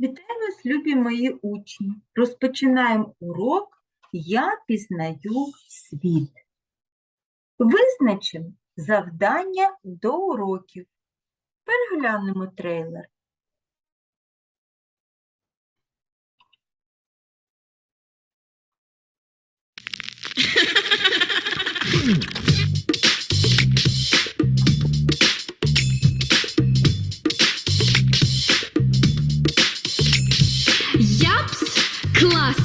Вітаю вас, любі мої учні. Розпочинаємо урок Я пізнаю світ. Визначимо завдання до уроків. Переглянемо трейлер.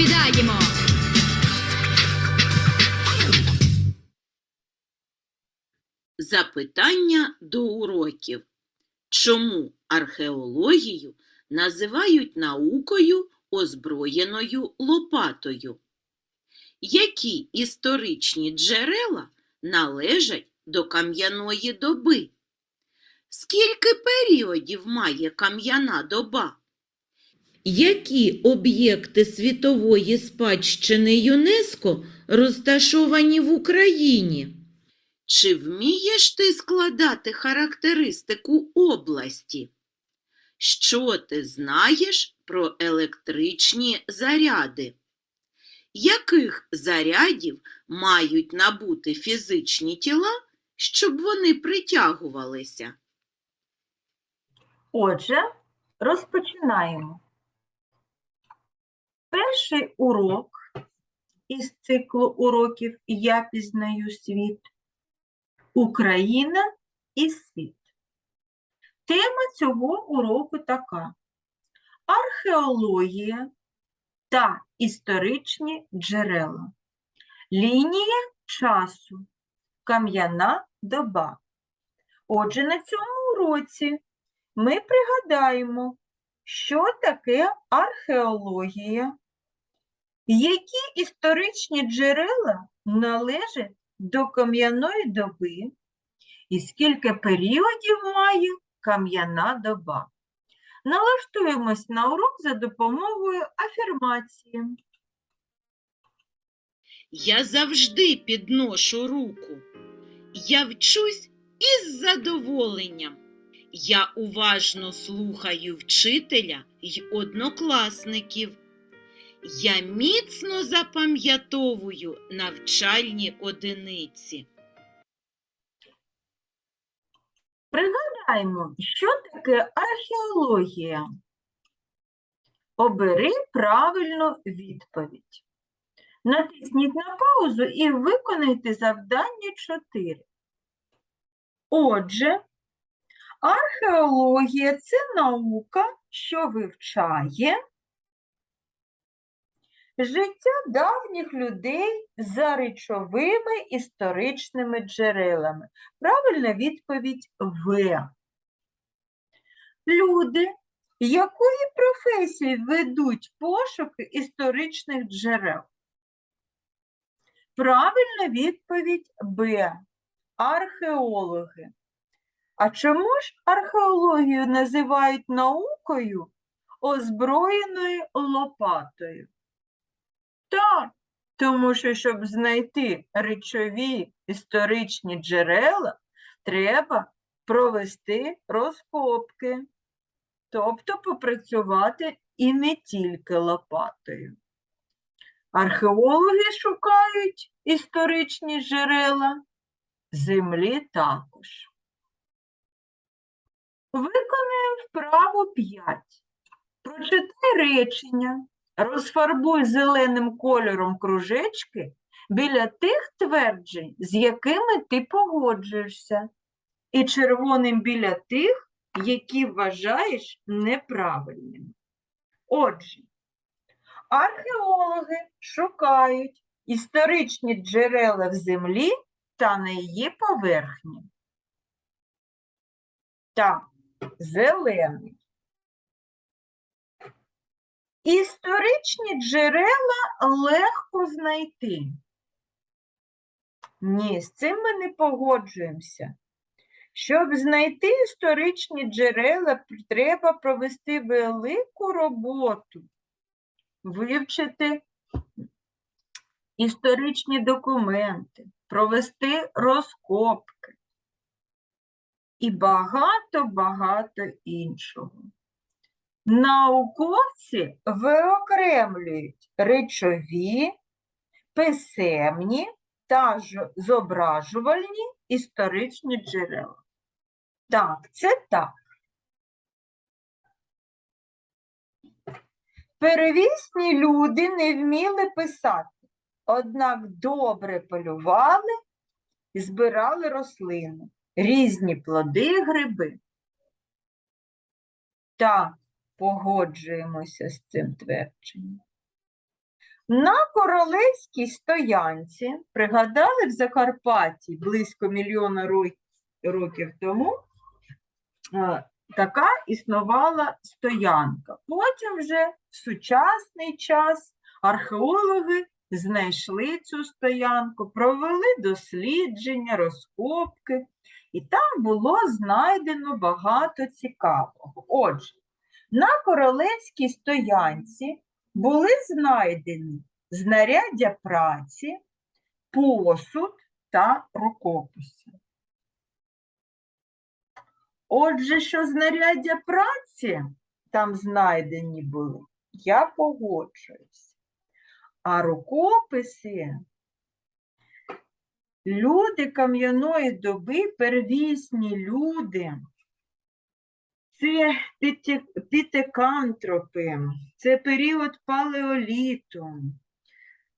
Всі відповідаємо. Запитання до уроків. Чому археологію називають наукою, озброєною лопатою? Які історичні джерела належать до кам'яної доби? Скільки періодів має кам'яна доба? Які об'єкти світової спадщини ЮНЕСКО розташовані в Україні? Чи вмієш ти складати характеристику області? Що ти знаєш про електричні заряди? Яких зарядів мають набути фізичні тіла, щоб вони притягувалися? Отже, розпочинаємо. Перший урок із циклу уроків Я пізнаю світ. Україна і світ. Тема цього уроку така: археологія та історичні джерела. Лінія часу. Кам'яна доба. Отже, на цьому уроці ми пригадаємо, що таке археологія, які історичні джерела належать до кам'яної доби, і скільки періодів має кам'яна доба. Налаштуємось на урок за допомогою афірмації. Я завжди підношу руку. Я вчусь із задоволенням. Я уважно слухаю вчителя й однокласників. Я міцно запам'ятовую навчальні одиниці. Пригадаємо, що таке археологія. Обери правильну відповідь. Натисніть на паузу і виконайте завдання 4. Отже, археологія це наука, що вивчає життя давніх людей за речовими історичними джерелами. Правильна відповідь В. Люди, якої професії ведуть пошуки історичних джерел? Правильна відповідь Б. Археологи. А чому ж археологію називають наукою, озброєною лопатою? Так, тому що, щоб знайти речові історичні джерела, треба провести розкопки, тобто попрацювати і не тільки лопатою. Археологи шукають історичні джерела, землі також. Виконуємо вправу 5. Прочитай речення, розфарбуй зеленим кольором кружечки біля тих тверджень, з якими ти погоджуєшся, і червоним біля тих, які вважаєш неправильними. Отже, археологи шукають історичні джерела в землі та на її поверхні? Так, зелений. Історичні джерела легко знайти. Ні, з цим ми не погоджуємося. Щоб знайти історичні джерела, треба провести велику роботу, вивчити історичні документи, провести розкопки і багато-багато іншого. Науковці виокремлюють речові, писемні та зображувальні історичні джерела. Так, це так. Первісні люди не вміли писати, однак добре полювали і збирали рослини, різні плоди, гриби. Так, погоджуємося з цим твердженням. На королевській стоянці, пригадали в Закарпатті близько мільйона років тому, е, така існувала стоянка. Потім вже в сучасний час археологи знайшли цю стоянку, провели дослідження, розкопки, і там було знайдено багато цікавого. Отже, на королевській стоянці були знайдені знаряддя праці, посуд та рукописи. Отже, що знаряддя праці там знайдені були, я погоджуюсь. А рукописи люди кам'яної доби, первісні люди, це піте- пітекантропи, це період палеоліту.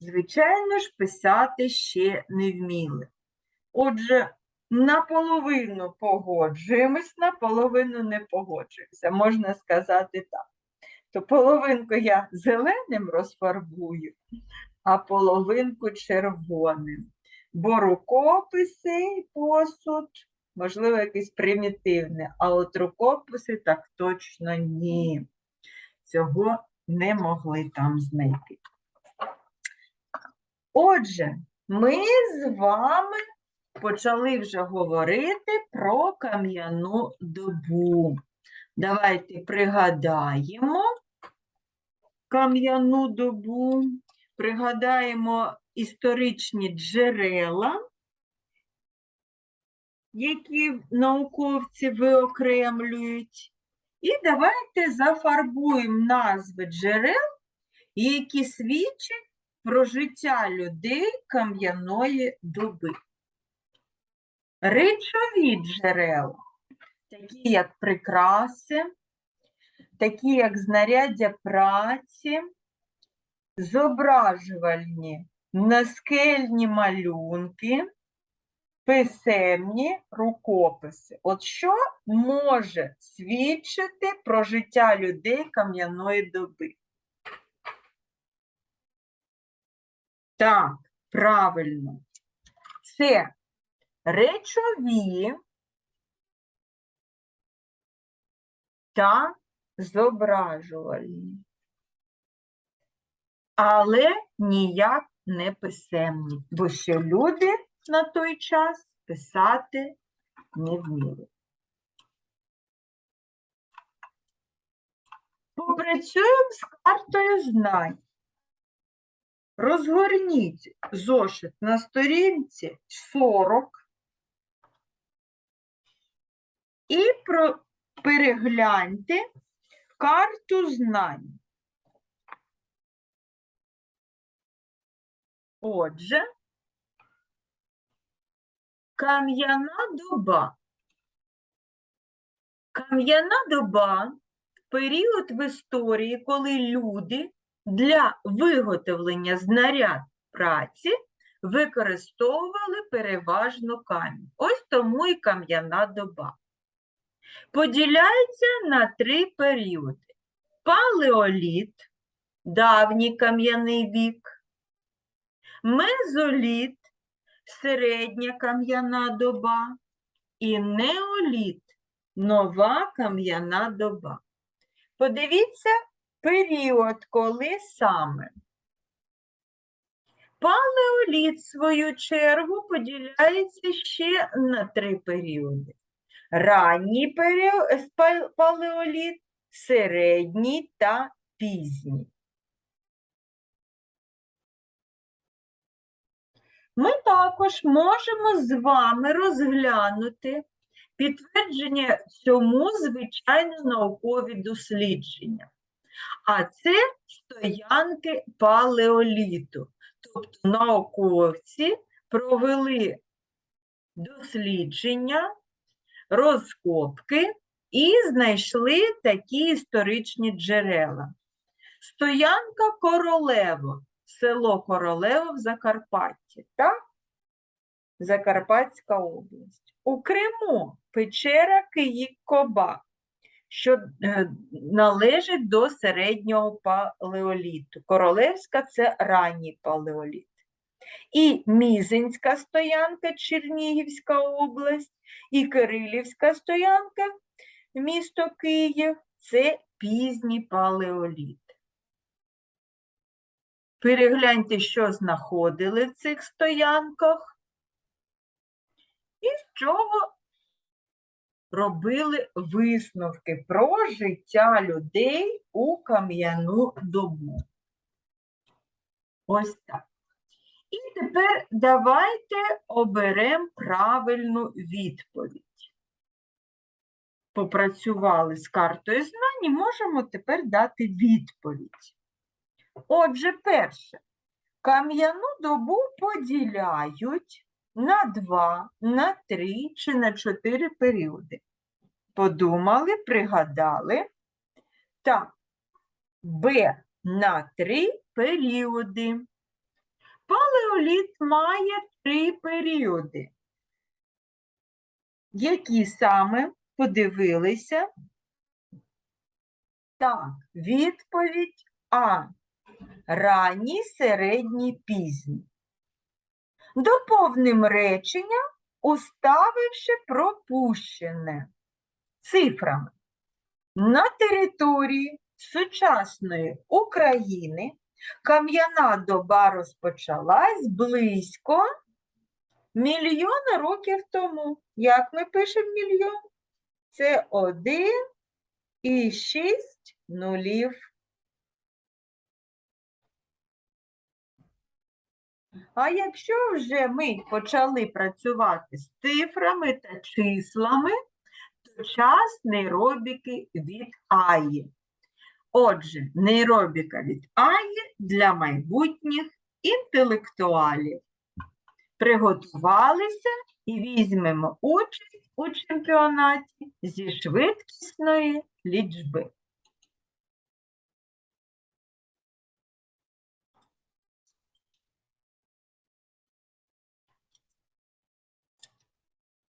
Звичайно ж, писати ще не вміли. Отже, наполовину погоджуємось, наполовину не погоджуємося, можна сказати так. То половинку я зеленим розфарбую, а половинку червоним. Бо рукописи і посуд, можливо, якийсь примітивний, а от рукописи так точно ні. Цього не могли там знайти. Отже, ми з вами почали вже говорити про кам'яну добу. Давайте пригадаємо кам'яну добу, пригадаємо історичні джерела, які науковці виокремлюють. І давайте зафарбуємо назви джерел, які свідчать про життя людей кам'яної доби. Речові джерела, такі як прикраси, такі як знаряддя праці, зображувальні наскельні малюнки, писемні рукописи. От що може свідчити про життя людей кам'яної доби? Так, правильно. Це речові та зображувальні. Але ніяк не писемні, бо ще люди на той час писати не вміли. Попрацюємо з картою знань. Розгорніть зошит на сторінці 40 і перегляньте карту знань. Отже, кам'яна доба. Кам'яна доба період в історії, коли люди для виготовлення знаряд праці використовували переважно камінь. Ось тому і кам'яна доба. Поділяється на три періоди: палеоліт, давній кам'яний вік, мезоліт, середня кам'яна доба і неоліт нова кам'яна доба. Подивіться період, коли саме. Палеоліт, в свою чергу, поділяється ще на три періоди. Ранній період, е, палеоліт, середній та пізній. Ми також можемо з вами розглянути підтвердження цьому звичайно наукові дослідження. А це стоянки палеоліту. Тобто науковці провели дослідження, розкопки і знайшли такі історичні джерела. Стоянка Королево, село Королево в Закарпатті, так? Закарпатська область. У Криму печера Київ-Коба, що е, належить до середнього палеоліту. Королевська це ранній палеоліт. І Мізинська стоянка, Чернігівська область, і Кирилівська стоянка, місто Київ це пізній палеоліт. Перегляньте, що знаходили в цих стоянках, і з чого робили висновки про життя людей у кам'яну добу. Ось так. І тепер давайте оберемо правильну відповідь. Попрацювали з картою знань і можемо тепер дати відповідь. Отже, перше. Кам'яну добу поділяють на два, на три чи на чотири періоди. Подумали, пригадали. Так, Б на три періоди. Палеоліт має три періоди. Які саме подивилися? Так, відповідь А. Ранній, середній, пізній. Доповним речення, уставивши пропущене цифрами. На території сучасної України кам'яна доба розпочалась близько мільйона років тому. Як ми пишемо мільйон? Це один і шість нулів. А якщо вже ми почали працювати з цифрами та числами, то час нейробіки від Аї. Отже, нейробіка від Аї для майбутніх інтелектуалів. Приготувалися і візьмемо участь у чемпіонаті зі швидкісної лічби.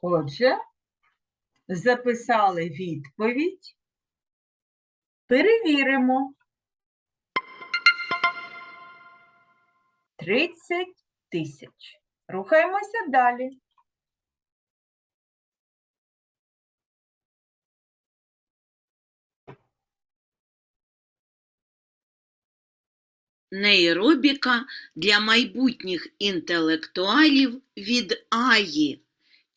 Отже, записали відповідь. Перевіримо. 30 тисяч. Рухаємося далі. Нейробіка для майбутніх інтелектуалів від Аї.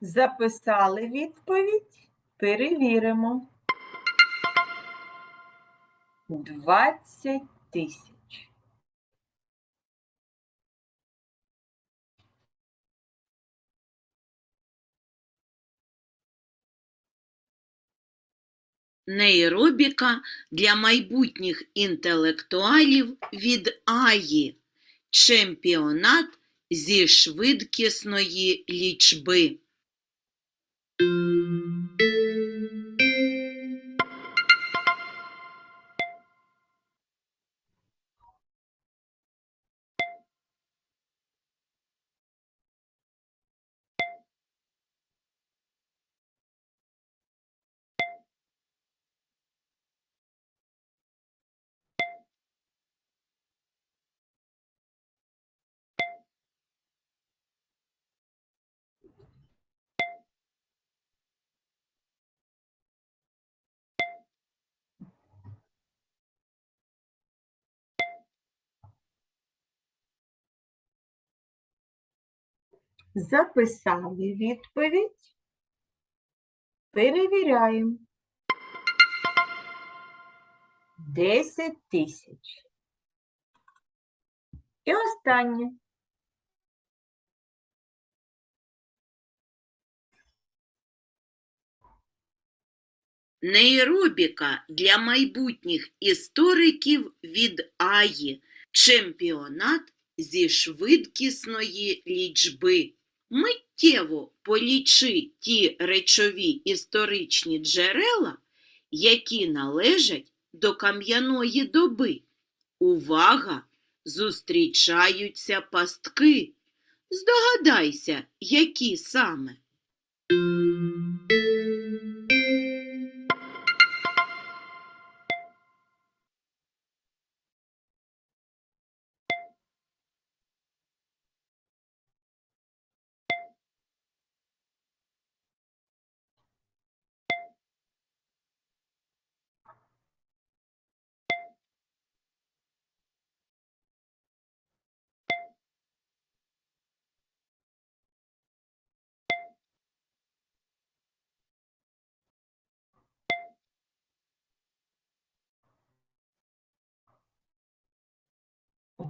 Записали відповідь, перевіримо. 20 тисяч. Нейробіка для майбутніх інтелектуалів від Аї. Чемпіонат зі швидкісної лічби. Записали відповідь. Перевіряємо. 10 тисяч. І останнє. Нейробіка для майбутніх істориків від Аї. Чемпіонат зі швидкісної лічби. Миттєво полічи ті речові історичні джерела, які належать до кам'яної доби. Увага! Зустрічаються пастки. Здогадайся, які саме.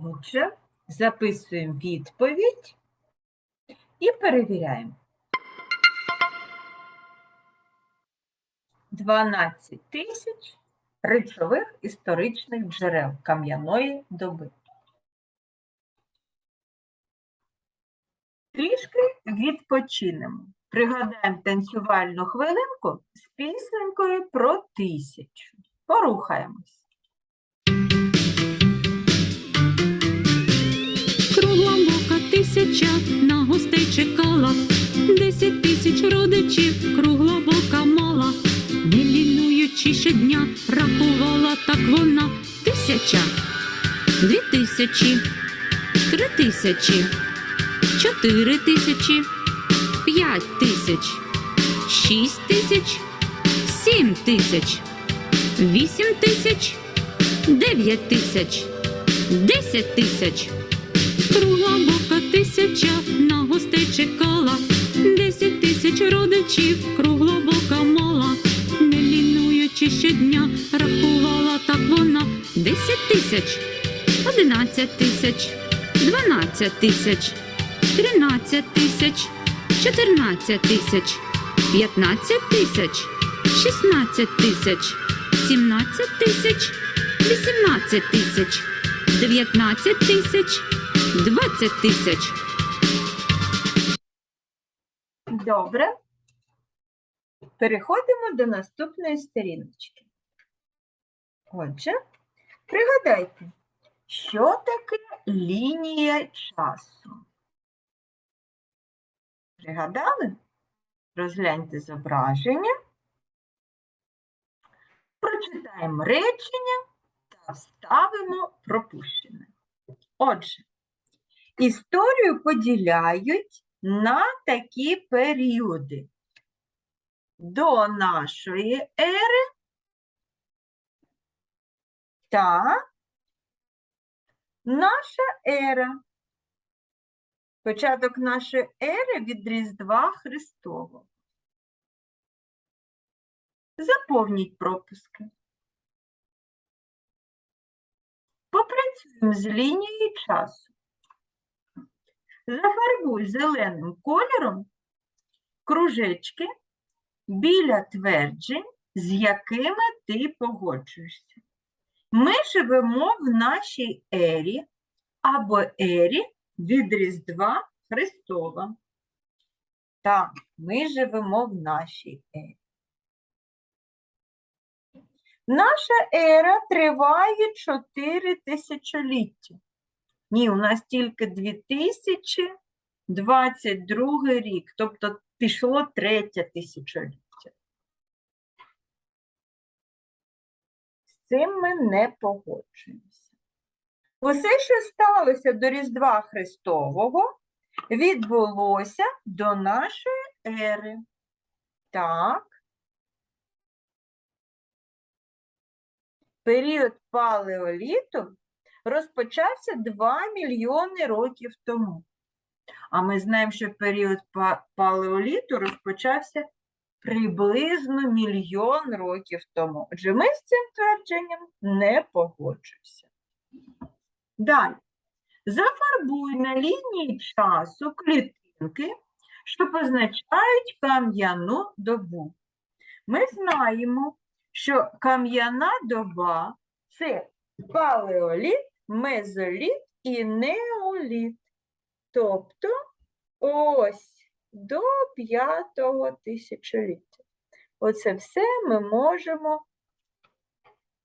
Отже, записуємо відповідь і перевіряємо. 12 тисяч речових історичних джерел кам'яної доби. Трішки відпочинемо. Пригадаємо танцювальну хвилинку з пісенькою про тисячу. Порухаємось. Тисяча на гостей чекала, десять тисяч родичів кругла бока мала, не лінуючи щодня, рахувала так вона. Тисяча, дві тисячі, три тисячі, чотири тисячі, п'ять тисяч, шість тисяч, сім тисяч, вісім тисяч, дев'ять тисяч, десять тисяч. Кругла тисяча на гостей чекала, десять тисяч родичів кругла бока мала, не лінуючи щодня, рахувала так вона десять тисяч, одинадцять тисяч, дванадцять тисяч, тринадцять тисяч, чотирнадцять тисяч, п'ятнадцять тисяч, шістнадцять тисяч, сімнадцять тисяч, вісімнадцять тисяч, дев'ятнадцять тисяч. 20 тисяч. Добре. Переходимо до наступної сторіночки. Отже, пригадайте, що таке лінія часу? Пригадали? Розгляньте зображення. Прочитаємо речення та вставимо пропущене. Отже, історію поділяють на такі періоди. До нашої ери та наша ера. Початок нашої ери від Різдва Христового. Заповніть пропуски. Попрацюємо з лінією часу. Зафарбуй зеленим кольором кружечки біля тверджень, з якими ти погоджуєшся. Ми живемо в нашій ері або ері від Різдва Христова. Так, ми живемо в нашій ері. Наша ера триває 4 тисячоліття. Ні, у нас тільки 2022 рік, тобто пішло третє тисячоліття. З цим ми не погоджуємося. Усе, що сталося до Різдва Христового, відбулося до нашої ери. Так. Період палеоліту розпочався 2 мільйони років тому. А ми знаємо, що період палеоліту розпочався приблизно мільйон років тому. Отже, ми з цим твердженням не погоджуємося. Далі. Зафарбуй на лінії часу клітинки, що позначають кам'яну добу. Ми знаємо, що кам'яна доба це палеоліт, мезоліт і неоліт. Тобто ось до п'ятого тисячоліття. Оце все ми можемо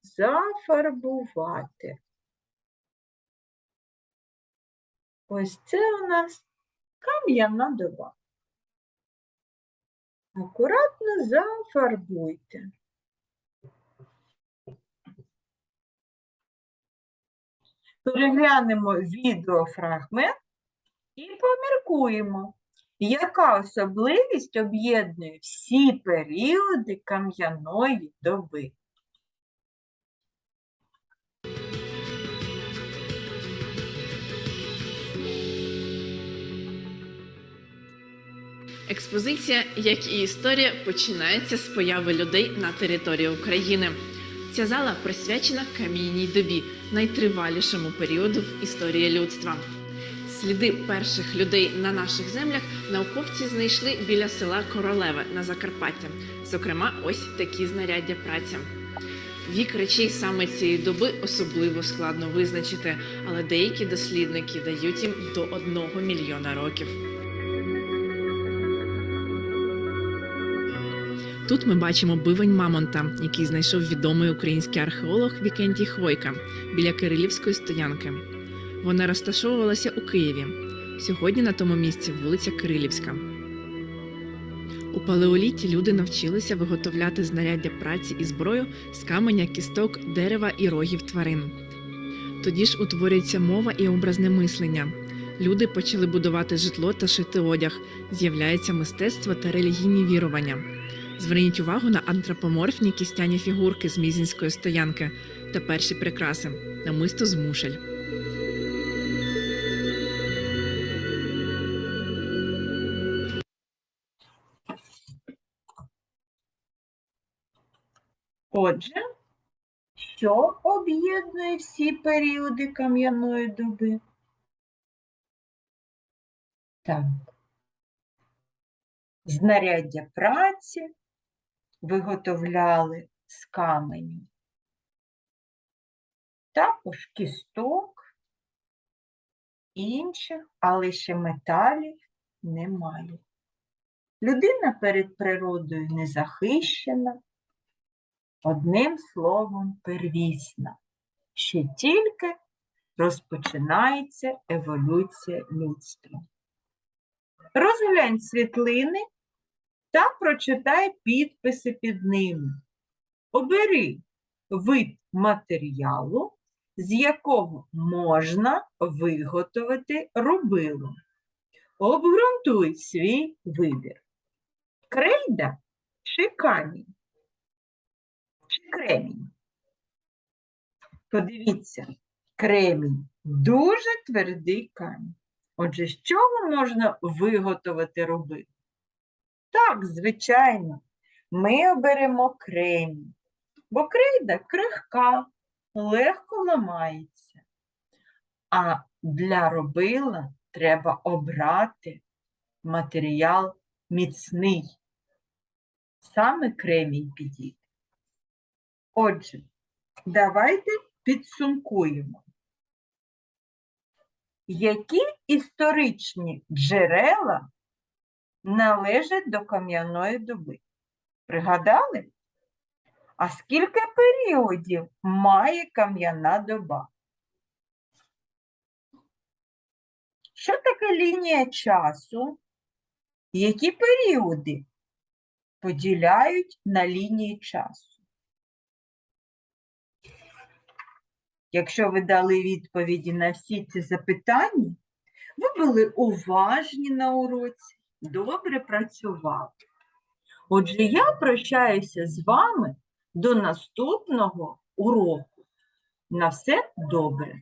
зафарбувати. Ось це у нас кам'яна доба. Акуратно зафарбуйте. Переглянемо відеофрагмент і поміркуємо, яка особливість об'єднує всі періоди кам'яної доби. Експозиція, як і історія, починається з появи людей на території України. Ця зала присвячена кам'яній добі, найтривалішому періоду в історії людства. Сліди перших людей на наших землях науковці знайшли біля села Королеве на Закарпаття. Зокрема, ось такі знаряддя праці. Вік речей саме цієї доби особливо складно визначити, але деякі дослідники дають їм до одного мільйона років. Тут ми бачимо бивень Мамонта, який знайшов відомий український археолог Вікентій Хвойка біля Кирилівської стоянки. Вона розташовувалася у Києві. Сьогодні на тому місці вулиця Кирилівська. У палеоліті люди навчилися виготовляти знаряддя праці і зброю з каменя, кісток, дерева і рогів тварин. Тоді ж утворюється мова і образне мислення. Люди почали будувати житло та шити одяг, з'являється мистецтво та релігійні вірування. Зверніть увагу на антропоморфні кістяні фігурки з мізінської стоянки та перші прикраси намисто з мушель. Отже, що об'єднує всі періоди кам'яної доби? Так. Знаряддя праці виготовляли з каменю. Також кісток, інших, але ще металів немає. Людина перед природою не захищена, одним словом, первісна. Ще тільки розпочинається еволюція людства. Розглянь світлини та прочитай підписи під ними. Обери вид матеріалу, з якого можна виготовити рубило. Обґрунтуй свій вибір. Крейда чи камінь? Чи кремінь? Подивіться, кремінь дуже твердий камінь. Отже, з чого можна виготовити роби? Так, звичайно, ми оберемо кремінь, бо крейда крихка, легко ламається. А для робила треба обрати матеріал міцний. Саме кремінь підійде. Отже, давайте підсумкуємо. Які історичні джерела належать до кам'яної доби? Пригадали? А скільки періодів має кам'яна доба? Що таке лінія часу? Які періоди поділяють на лінії часу? Якщо ви дали відповіді на всі ці запитання, ви були уважні на уроці, добре працював. Отже, я прощаюся з вами до наступного уроку. На все добре!